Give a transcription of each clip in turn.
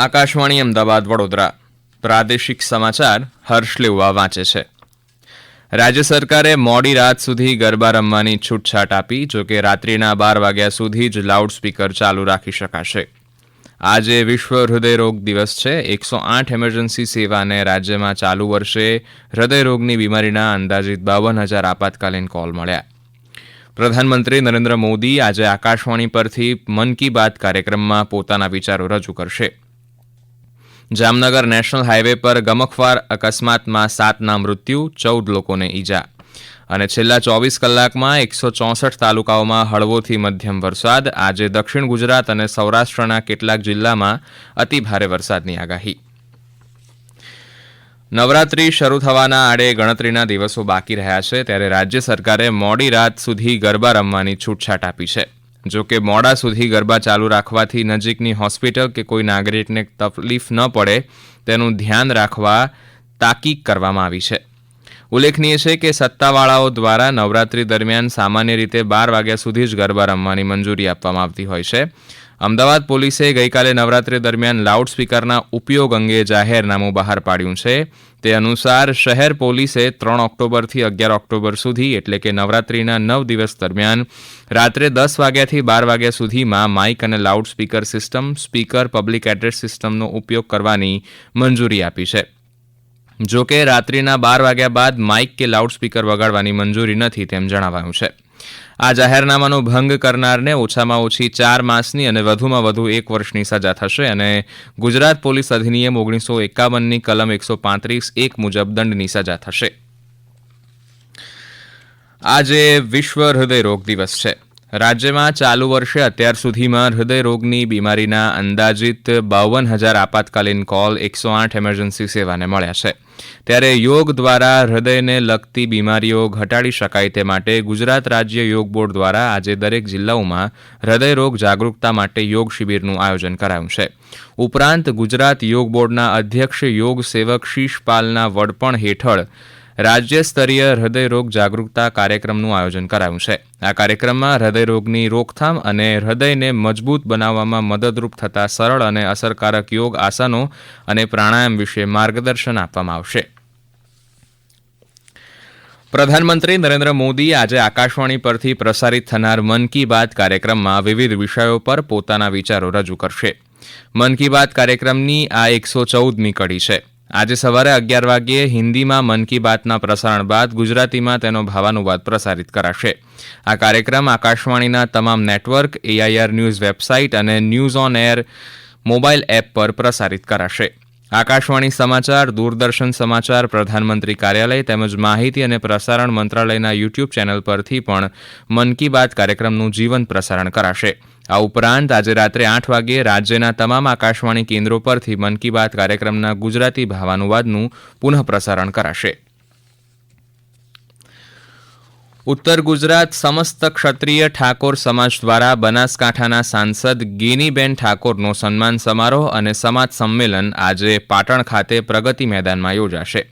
આકાશવાણી અમદાવાદ વડોદરા. પ્રાદેશિક સમાચાર હર્ષ લેવા વાંચે છે. રાજ્ય સરકારે મોડી રાત સુધી ગરબા રમવાની છૂટછાટ આપી જોકે રાત્રિના બાર વાગ્યા સુધી જ લાઉડસ્પીકર ચાલુ રાખી શકાશે. આજે વિશ્વ હૃદયરોગ દિવસ છે. એકસો આઠ એમરજન્સી સેવાને રાજ્યમાં ચાલુ વર્ષે હૃદયરોગની બીમારીના અંદાજિત બાવન હજાર આપાતકાલીન કોલ મળ્યા. પ્રધાનમંત્રી નરેન્દ્ર મોદી આજે આકાશવાણી પરથી મન કી બાત કાર્યક્રમમાં પોતાના વિચારો રજૂ કરશે. જામનગર નેશનલ હાઈવે પર ગમખવાર અકસ્માતમાં સાતના મૃત્યુ, ચૌદ લોકોને ઈજા. અને છેલ્લા ચોવીસ કલાકમાં એકસો ચોસઠ તાલુકાઓમાં હળવોથી મધ્યમ વરસાદ. આજે દક્ષિણ ગુજરાત અને સૌરાષ્ટ્રના કેટલાક જિલ્લામાં અતિભારે વરસાદની આગાહી. નવરાત્રી શરૂ થવાના આડે ગણતરીના દિવસો બાકી રહ્યા છે, ત્યારે રાજ્ય સરકારે મોડી રાત સુધી ગરબા રમવાની છૂટછાટ આપી છે. જો કે મોડા સુધી ગરબા ચાલુ રાખવાથી નજીકની હોસ્પિટલ કે કોઈ નાગરિકને તકલીફ ન પડે, તેનું ધ્યાન રાખવા તાકીદ કરવામાં આવી છે. ઉલ્લેખનીય છે કે સત્તાવાળાઓ દ્વારા નવરાત્રી દરમિયાન સામાન્ય રીતે બાર વાગ્યા સુધી જ ગરબા રમવાની મંજૂરી આપવામાં આવતી હોય છે. અમદાવાદ પોલીસે ગઈકાલે નવરાત્રી દરમિયાન લાઉડસ્પીકરના ઉપયોગ અંગે જાહેરનામું બહાર પાડ્યું છે. તે અનુસાર શહેર પોલીસે ત્રણ ઓક્ટોબરથી અગિયાર ઓક્ટોબર સુધી, એટલે કે નવરાત્રીના નવ દિવસ દરમિયાન, રાત્રે દસ વાગ્યાથી બાર વાગ્યા સુધીમાં માઇક અને loudspeaker system, speaker, public address સિસ્ટમનો ઉપયોગ કરવાની મંજૂરી આપી છે. જો કે રાત્રિના બાર વાગ્યા બાદ માઇક કે લાઉડસ્પીકર વગાડવાની મંજૂરી નથી, તેમ જણાવાયું છે. આ જાહેરનામાનો ભંગ કરનારને ઓછામાં ઓછી ચાર માસની અને વધુમાં વધુ એક વર્ષની સજા થશે અને ગુજરાત પોલીસ અધિનિયમ ઓગણીસો એકાવનની કલમ એકસો પાંત્રીસ એક મુજબ દંડની સજા થશે. આજે વિશ્વ હૃદયરોગ દિવસ છે. રાજ્યમાં ચાલુ વર્ષે અત્યાર સુધીમાં હૃદયરોગની બીમારીના અંદાજિત બાવન હજાર આપાતકાલીન કોલ એકસો આઠ એમરજન્સી સેવાને મળ્યા છે. ત્યારે યોગ દ્વારા હૃદયને લગતી બીમારીઓ ઘટાડી શકાય તે માટે ગુજરાત રાજ્ય યોગ બોર્ડ દ્વારા આજે દરેક જિલ્લાઓમાં હૃદયરોગ જાગૃતતા માટે યોગ શિબિરનું આયોજન કરાયું છે. ઉપરાંત ગુજરાત યોગ બોર્ડના અધ્યક્ષ યોગ સેવક શીશપાલના વડપણ હેઠળ રાજ્ય સ્તરીય હૃદયરોગ જાગૃતતા કાર્યક્રમનું આયોજન કરાયું છે. આ કાર્યક્રમમાં હૃદયરોગની રોકથામ અને હૃદયને મજબૂત બનાવવામાં મદદરૂપ થતા સરળ અને અસરકારક યોગ આસનો અને પ્રાણાયામ વિશે માર્ગદર્શન આપવામાં આવશે. પ્રધાનમંત્રી નરેન્દ્ર મોદી આજે આકાશવાણી પરથી પ્રસારિત થનાર મન કી બાત કાર્યક્રમમાં વિવિધ વિષયો પર પોતાના વિચારો રજૂ કરશે. મન કી બાત કાર્યક્રમની આ એકસો ચૌદમી કડી છે. આજે સવારે અગિયાર વાગ્યે હિન્દીમાં મન કી બાતના પ્રસારણ બાદ ગુજરાતીમાં તેનો ભાવાનુવાદ પ્રસારિત કરાશે. આ કાર્યક્રમ આકાશવાણીના તમામ નેટવર્ક એઆઈઆર ન્યૂઝ વેબસાઇટ અને news on air mobile app પર પ્રસારિત કરાશે. આકાશવાણી સમાચાર, દૂરદર્શન સમાચાર, પ્રધાનમંત્રી કાર્યાલય તેમજ માહિતી અને પ્રસારણ મંત્રાલયના યુટ્યુબ ચેનલ પરથી પણ મન કી બાત કાર્યક્રમનું જીવંત પ્રસારણ કરાશે. આ ઉપરાંત આજે રાત્રે આઠ વાગ્યે રાજ્યના તમામ આકાશવાણી કેન્દ્રો પરથી મન કી બાત કાર્યક્રમના ગુજરાતી ભાવાનુવાદનું પુનઃ પ્રસારણ કરાશે. ઉત્તર ગુજરાત સમસ્ત ક્ષત્રિય ઠાકોર સમાજ દ્વારા બનાસકાંઠાના સાંસદ ગેનીબેન ઠાકોરનો સન્માન સમારોહ અને સમાજ સંમેલન આજે પાટણ ખાતે પ્રગતિ મેદાનમાં યોજાશે.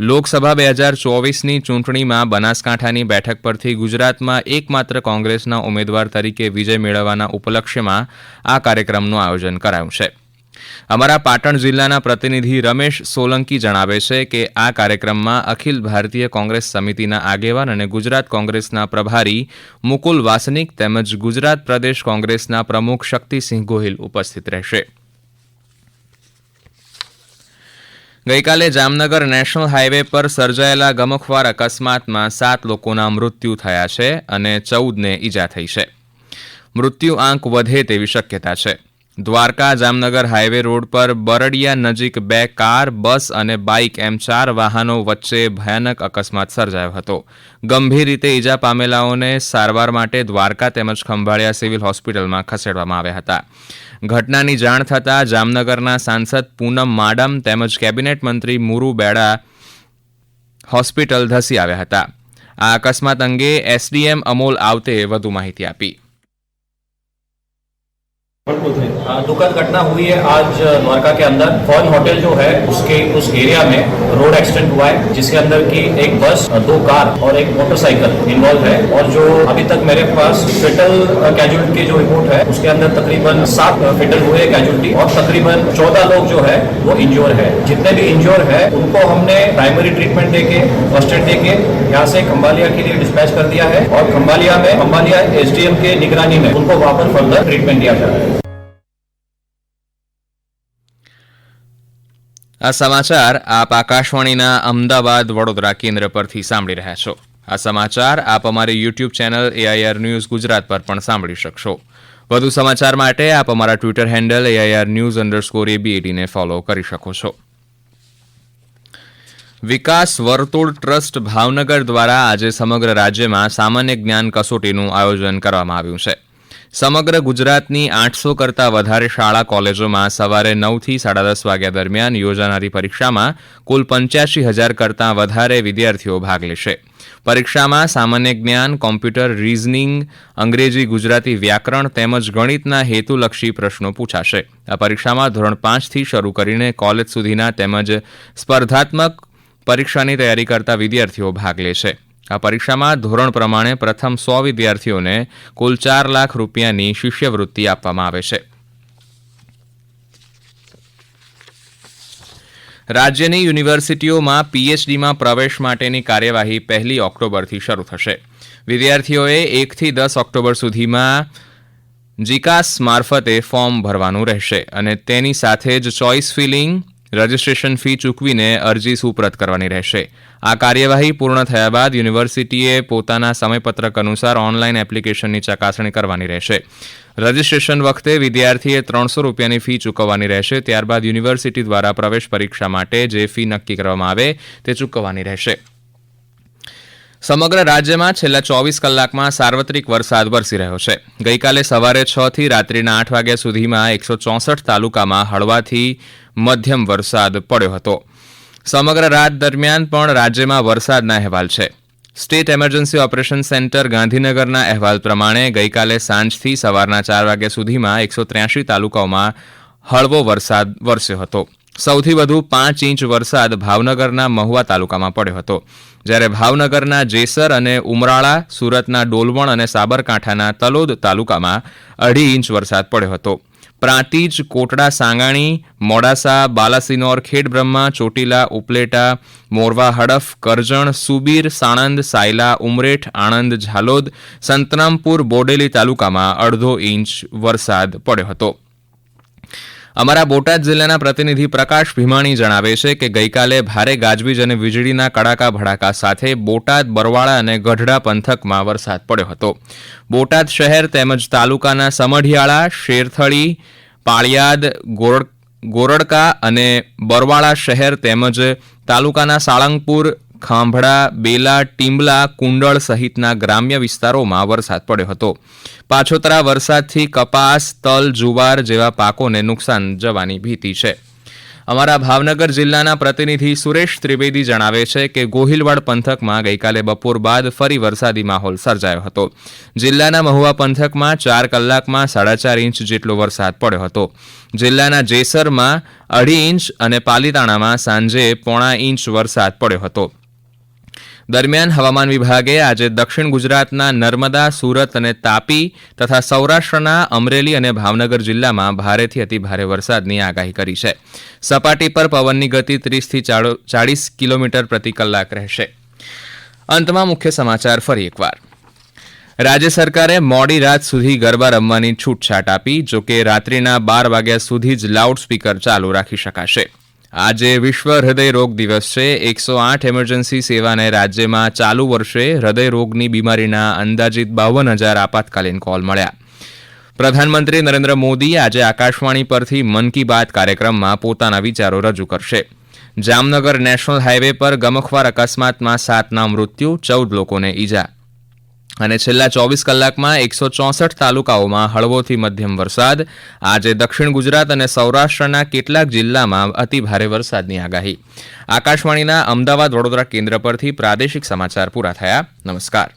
લોકસભા બે હજાર ચોવીસની ચૂંટણીમાં બનાસકાંઠાની બેઠક પરથી ગુજરાતમાં એકમાત્ર કોંગ્રેસના ઉમેદવાર તરીકે વિજય મેળવવાના ઉપલક્ષ્યમાં આ કાર્યક્રમનું આયોજન કરાયું છે. અમારા પાટણ જિલ્લાના પ્રતિનિધિ રમેશ સોલંકી જણાવે છે કે આ કાર્યક્રમમાં અખિલ ભારતીય કોંગ્રેસ સમિતિના આગેવાન અને ગુજરાત કોંગ્રેસના પ્રભારી મુકુલ વાસનિક તેમજ ગુજરાત પ્રદેશ કોંગ્રેસના પ્રમુખ શક્તિસિંહ ગોહિલ ઉપસ્થિત રહેશે. ગઈકાલે જામનગર નેશનલ હાઈવે પર સર્જાયેલા ગમખવાર અકસ્માતમાં સાત લોકોના મૃત્યુ થયા છે અને ચૌદને ઈજા થઈ છે. મૃત્યુ આંક વધે તેવી શક્યતા છે. દ્વારકા જામનગર હાઈવે રોડ પર બરડિયા નજીક બે કાર, બસ અને બાઇક એમ ચાર વાહનો વચ્ચે ભયાનક અકસ્માત સર્જાયો હતો. ગંભીર રીતે ઈજા પામેલાઓને સારવાર માટે દ્વારકા તેમજ ખંભાળિયા સિવિલ હોસ્પિટલમાં ખસેડવામાં આવ્યા હતા. ઘટનાની જાણ થતાં જામનગરના સાંસદ પૂનમ માડમ તેમજ કેબિનેટ મંત્રી મુરુ બેડા હોસ્પિટલ ધસી આવ્યા હતા. આ અકસ્માત અંગે એસડીએમ અમોલ આવતે વધુ માહિતી આપી. दुखद घटना हुई है आज द्वारका के अंदर। फॉन होटल जो है, उसके, उस एरिया में रोड एक्सीडेंट हुआ है, जिसके अंदर की एक बस दो कार और एक मोटरसाइकिल इन्वॉल्व है। और जो अभी तक मेरे पास फेटल कैजुअलिटी की जो रिपोर्ट है, उसके अंदर तकरीबन सात फेटल हुए कैजुअलिटी और तकरीबन चौदह लोग जो है, वो इंश्योर है। जितने भी इंश्योर है, उनको हमने प्राइमरी ट्रीटमेंट दे देके फ़र्स्ट एड देके, यहाँ से खम्बालिया के लिए डिस्पैच कर दिया है। और खम्बालिया में खम्बालिया एसडीएम के निगरानी में उनको वहाँ पर फर्दर ट्रीटमेंट दिया जा रहा है। આ સમાચાર આપ આકાશવાણીના અમદાવાદ વડોદરા કેન્દ્ર પરથી સાંભળી રહ્યા છો. આ સમાચાર આપ અમારી YouTube channel AIR news Gujarat પર પણ સાંભળી શકશો. વધુ સમાચાર માટે આપ અમારા Twitter handle AIR news underscore એબીએડીને follow કરી શકો છો. વિકાસ વર્તુળ ટ્રસ્ટ ભાવનગર દ્વારા આજે સમગ્ર રાજ્યમાં સામાન્ય જ્ઞાન કસોટીનું આયોજન કરવામાં આવ્યું છે. સમગ્ર ગુજરાતની આઠસો કરતાં વધારે શાળા કોલેજોમાં સવારે નવથી સાડા દસ વાગ્યા દરમિયાન યોજાનારી પરીક્ષામાં કુલ પંચ્યાસી હજાર કરતાં વધારે વિદ્યાર્થીઓ ભાગ લેશે. પરીક્ષામાં સામાન્ય જ્ઞાન, કોમ્પ્યુટર રીઝનિંગ, અંગ્રેજી, ગુજરાતી વ્યાકરણ તેમજ ગણિતના હેતુલક્ષી પ્રશ્નો પૂછાશે. આ પરીક્ષામાં ધોરણ પાંચથી શરૂ કરીને કોલેજ સુધીના તેમજ સ્પર્ધાત્મક પરીક્ષાની તૈયારી કરતા વિદ્યાર્થીઓ ભાગ લેશે. આ પરીક્ષામાં ધોરણ પ્રમાણે પ્રથમ સો વિદ્યાર્થીઓને કુલ ચાર લાખ રૂપિયાની શિષ્યવૃત્તિ આપવામાં આવે છે. રાજ્યની યુનિવર્સિટીઓમાં પીએચડીમાં પ્રવેશ માટેની કાર્યવાહી પહેલી ઓક્ટોબરથી શરૂ થશે. વિદ્યાર્થીઓએ એકથી દસ ઓક્ટોબર સુધીમાં જીકાસ મારફતે ફોર્મ ભરવાનું રહેશે અને તેની સાથે જ ચોઇસ ફિલિંગ રજિસ્ટ્રેશન ફી ચૂકવીને અરજી સુપરત કરવાની રહેશે. આ કાર્યવાહી પૂર્ણ થયા બાદ યુનિવર્સિટીએ પોતાના સમયપત્રક અનુસાર ઓનલાઈન એપ્લિકેશનની ચકાસણી કરવાની રહેશે. રજિસ્ટ્રેશન વખતે વિદ્યાર્થીએ ત્રણસો રૂપિયાની ફી ચૂકવવાની રહેશે, ત્યારબાદ યુનિવર્સિટી દ્વારા પ્રવેશ પરીક્ષા માટે જે ફી નક્કી કરવામાં આવે તે ચૂકવવાની રહેશે. સમગ્ર રાજ્યમાં છેલ્લા ચોવીસ કલાકમાં સાર્વત્રિક વરસાદ વરસી રહ્યો છે. ગઈકાલે સવારે છ થી રાત્રિના આઠ વાગ્યા સુધીમાં એકસો ચોસઠ તાલુકામાં હળવાથી મધ્યમ વરસાદ પડ્યો હતો. સમગ્ર રાત દરમિયાન પણ રાજ્યમાં વરસાદના અહેવાલ છે. સ્ટેટ એમરજન્સી ઓપરેશન સેન્ટર ગાંધીનગરના અહેવાલ પ્રમાણે ગઈકાલે સાંજથી સવારના ચાર વાગ્યા સુધીમાં એકસો ત્ર્યાસી તાલુકાઓમાં હળવો વરસાદ વરસ્યો હતો. સૌથી વધુ પાંચ ઇંચ વરસાદ ભાવનગરના મહુવા તાલુકામાં પડ્યો હતો. જ્યારે ભાવનગરના જેસર અને ઉમરાળા, સુરતના ડોલવણ અને સાબરકાંઠાના તલોદ તાલુકામાં અઢી ઇંચ વરસાદ પડ્યો હતો. પ્રાંતિજ, કોટડા, સાંગાણી, મોડાસા, બાલાસિનોર, ખેડબ્રહ્મા, ચોટીલા, ઉપલેટા, મોરવા, હડફ, કરજણ, સુબીર, સાણંદ, સાયલા, ઉમરેઠ, આણંદ, ઝાલોદ, સંતરામપુર, બોડેલી તાલુકામાં અડધો ઇંચ વરસાદ પડ્યો હતો. અમારા બોટાદ જિલ્લાના પ્રતિનિધિ પ્રકાશ ભીમાણી જણાવે છે કે ગઈકાલે ભારે ગાજવીજ અને વીજળીના કડાકા ભડાકા સાથે બોટાદ, બરવાળા અને ગઢડા પંથકમાં વરસાદ પડ્યો હતો. બોટાદ શહેર તેમજ તાલુકાના સમઢિયાળા, શેરથળી, પાળિયાદ ગોરડ ગોરડકા અને બરવાળા શહેર તેમજ તાલુકાના સાળંગપુર ખાંભડા, બેલા, ટીંબલા, કુંડળ સહિતના ગ્રામ્ય વિસ્તારોમાં વરસાદ પડ્યો હતો. પાછોતરા વરસાદથી કપાસ, તલ, જુવાર જેવા પાકોને નુકસાન જવાની ભીતિ છે. અમારા ભાવનગર જિલ્લાના પ્રતિનિધિ સુરેશ ત્રિવેદી જણાવે છે કે ગોહિલવાડ પંથકમાં ગઈકાલે બપોર બાદ ફરી વરસાદી માહોલ સર્જાયો હતો. જિલ્લાના મહુવા પંથકમાં ચાર કલાકમાં સાડા ચાર ઇંચ જેટલો વરસાદ પડ્યો હતો. જિલ્લાના જેસરમાં અઢી ઇંચ અને પાલીતાણામાં સાંજે પોણા ઇંચ વરસાદ પડ્યો હતો. દરમિયાન હવામાન વિભાગે આજે દક્ષિણ ગુજરાતના નર્મદા, સુરત અને તાપી તથા સૌરાષ્ટ્રના અમરેલી અને ભાવનગર જિલ્લામાં ભારેથી અતિભારે વરસાદની આગાહી કરી છે. સપાટી પર પવનની ગતિ ત્રીસથી ચાળીસ કિલોમીટર પ્રતિ કલાક રહેશે. અંતમાં મુખ્ય સમાચાર ફરી એકવાર. રાજ્ય સરકારે મોડી રાત સુધી ગરબા રમવાની છૂટછાટ આપી, જોકે રાત્રિના બાર વાગ્યા સુધી જ લાઉડ સ્પીકર ચાલુ રાખી શકાશે. આજે વિશ્વ હૃદય રોગ દિવસ છે. એકસો આઠ એમરજન્સી સેવાને રાજ્યમાં ચાલુ વર્ષે હૃદય રોગની બીમારીના અંદાજિત બાવન હજાર આપાતકાલીન કોલ મળ્યા. પ્રધાનમંત્રી નરેન્દ્ર મોદી આજે આકાશવાણી પરથી મન કી બાત કાર્યક્રમમાં પોતાના વિચારો રજૂ કરશે. જામનગર નેશનલ હાઇવે પર ગમખવાર અકસ્માતમાં સાતના મૃત્યુ, ચૌદ લોકોને ઈજા. અને છેલ્લા ચોવીસ કલાકમાં એકસો ચોસઠ તાલુકાઓમાં હળવોથી મધ્યમ વરસાદ. આજે દક્ષિણ ગુજરાત અને સૌરાષ્ટ્રના કેટલાક જિલ્લામાં અતિભારે વરસાદની આગાહી. આકાશવાણીના અમદાવાદ વડોદરા કેન્દ્ર પરથી પ્રાદેશિક સમાચાર પૂરા થયા. નમસ્કાર.